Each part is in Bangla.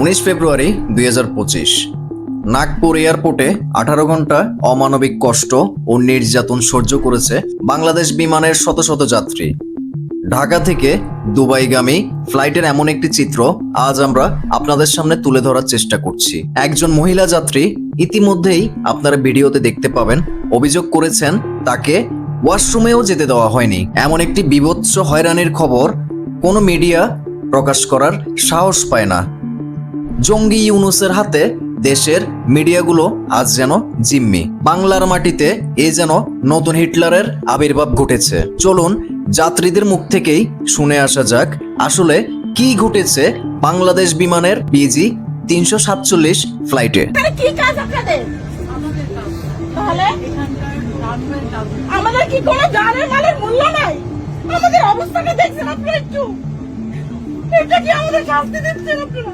উনিশ ফেব্রুয়ারি দুই হাজার পঁচিশ। নাগপুর এয়ারপোর্টে আঠারো ঘণ্টা অমানবিক কষ্ট ও নির্যাতন সহ্য করেছে বাংলাদেশ বিমানের শত শত যাত্রী। ঢাকা থেকে দুবাইগামী ফ্লাইটের এমন একটি চিত্র আজ আমরা আপনাদের সামনে তুলে ধরার চেষ্টা করছি। একজন মহিলা যাত্রী ইতিমধ্যেই আপনারা ভিডিওতে দেখতে পাবেন, অভিযোগ করেছেন তাকে ওয়াশরুমেও যেতে দেওয়া হয়নি। এমন একটি বিভৎস হয়রানির খবর কোনো মিডিয়া প্রকাশ করার সাহস পায় না। জঙ্গি ইউনুসের হাতে দেশের মিডিয়াগুলো আজ যেন জিম্মি। বাংলার মাটিতে এ যেন নতুন হিটলারের আবির্ভাব ঘটেছে। চলুন যাত্রীদের মুখ থেকেই শুনে আসা যাক, আসলে কি ঘটেছে বাংলাদেশ বিমানের বিজি তিনশো সাতচল্লিশ ফ্লাইটে। আমাদের অবস্থাটা দেখছেন আপনারা একটু। এটা কি আমাদের শাস্তি দিচ্ছেন আপনারা?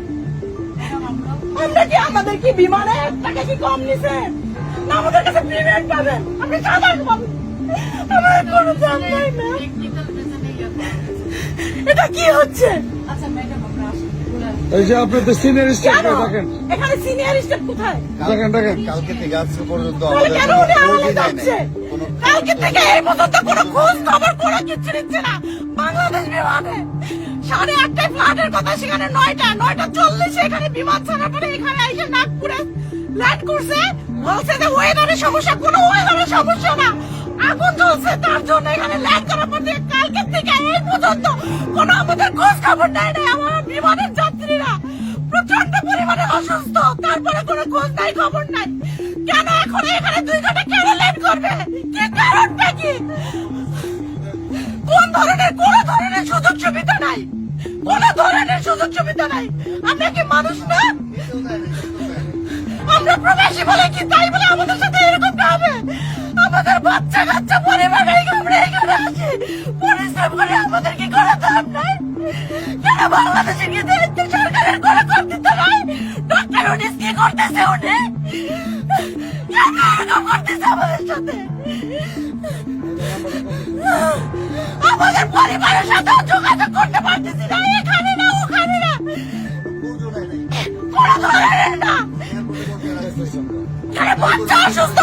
আমরা কি আমাদের কি বিমানে টাকা কি কম নিছে? না আমাদের কাছে পেমেন্ট পাবেন আপনি সাধারণ পাবেন আমাদের কোনো দাম নাই না। এটা কি হচ্ছে? আচ্ছা ম্যাডাম আমরা আসি। এই যে আপনি তো সিনিয়র কেন? স্টাফ দেখেন এখানে সিনিয়র স্টাফ কোথায়? দেখেন দেখেন। কালকে থেকে আজকে পর্যন্ত কালকে থেকে এই পর্যন্ত কোনো খোঁজ খবর কোনো কিছু নিচ্ছে না। বাংলাদেশ বিমানে। সাড়ে আটটায় ফ্লাইটের কথা, সেখানে নয়টা নয়টা চল্লিশে, এখানে বিমান ছাড়ার পরে এখানে এসে নাগপুরে ল্যান্ড করছে। বলছে যে ওয়েদারের সমস্যা, কোনো ওয়েদারের সমস্যা না। আগুন জ্বলছে, তার জন্য এখানে ল্যান্ড করার পর থেকে কালকে থেকে এই পর্যন্ত কোনো আমাদের খোঁজ খবর নেয় না আমার বিমানের যাত্রীরা। প্রচণ্ড পরিমাণে অসুস্থ, তারপরে কোনো খোঁজ নাই, খবর নাই। কেন এখন এখানে দুই ঘণ্টা কেন লেট করবে? কি কারণটা কি? কোন ধরনের কোন ধরনের সুযোগ সুবিধা ধরনের সুযোগ সুবিধা নাই। আমরা কি মানুষ না? আমরা প্রবাসী বলে কি তাই বলে আমাদের সাথে এরকম হবে আমাদের বাচ্চা কাচ্চা পরিবার আমরা এখানে আসি। পরিশ্রম করে আমাদের কি করা দাম নাই। কেন বাংলাদেশে কি দায়িত্ব সরকারের করে করতে নাই? ডক্টর উনিস কি করতেছে উনি? কেন এরকম করতেছে আমাদের সাথে? আমাদের পরিবারের সাথে যোগাযোগ করতে পারতেছি না। এখানে বাচ্চা অসুস্থ?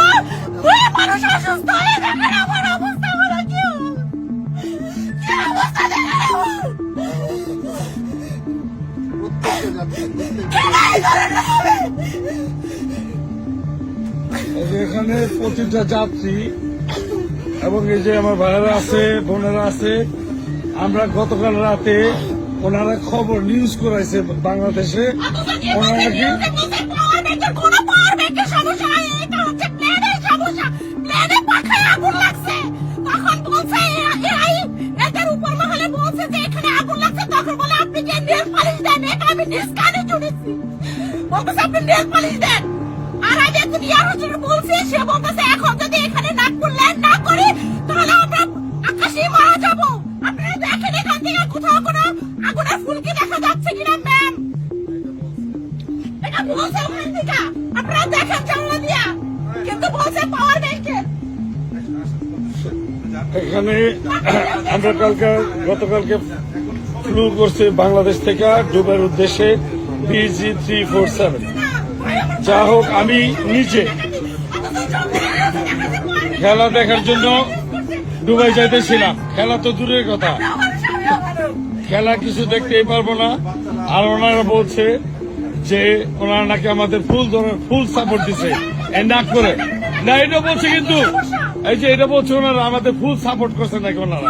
মানুষ অসুস্থ আমার অবস্থা হলো কি? কি অবস্থা দেখেন এখানে প্রতিটা যাত্রী এবং এই যে আমার ভাইয়েরা আছে বোনেরা আছে আমরা গতকাল রাতে ওনারা খবর নিউজ করাইছে বাংলাদেশে। ওনারা কি আপনি দেন। আর সে এখন যদি এখানে land না করি, তাহলে আমরা মারা যাব। দেখেন এখান থেকে কোথাও কোনো আগুনের ফুলকি দেখা যাচ্ছে কিনা ম্যাম? এটা বলছে ওখান থেকে। আপনারা দেখেন জানলা দিয়া। কিন্তু বলছে পাওয়ার ব্যাংকে। এখানে আমরা কালকে গতকালকে ফ্লু করছে বাংলাদেশ থেকে ডুবের উদ্দেশ্যে। বিজি থ্রি ফোর সেভেন যা হোক, আমি নিজে খেলা দেখার জন্য দুবাই যাইতেছিলাম। খেলা তো দূরের কথা। খেলা কিছু দেখতেই পারব না। আর ওনারা বলছে যে ওনারা নাকি আমাদের ফুল ধরনের ফুল সাপোর্ট দিছে। না করে। না, এটা বলছে কিন্তু, এই যে এটা বলছে ওনারা, আমাদের ফুল সাপোর্ট করছে নাকি ওনারা?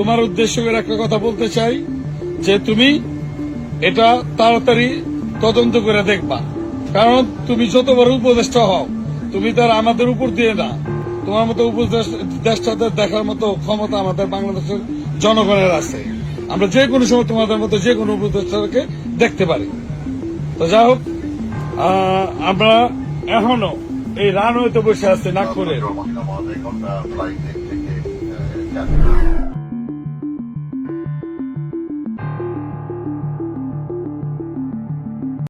তোমার উদ্দেশ্য করে একটা কথা বলতে চাই, যে তুমি এটা তাড়াতাড়ি তদন্ত করে দেখবা। কারণ তুমি যত বড় উপদেষ্টা হও, তুমি তার আমাদের উপর দিয়ে না। তোমার মতো উপদেষ্টাদের দেখার মতো ক্ষমতা আমাদের বাংলাদেশের জনগণের আছে। আমরা যে কোনো সময় তোমাদের মতো যে কোনো উপদেষ্টাকে দেখতে পারি। তো যাই হোক আমরা এখনও এই রানওয়েতে বসে আছি নাগপুরে।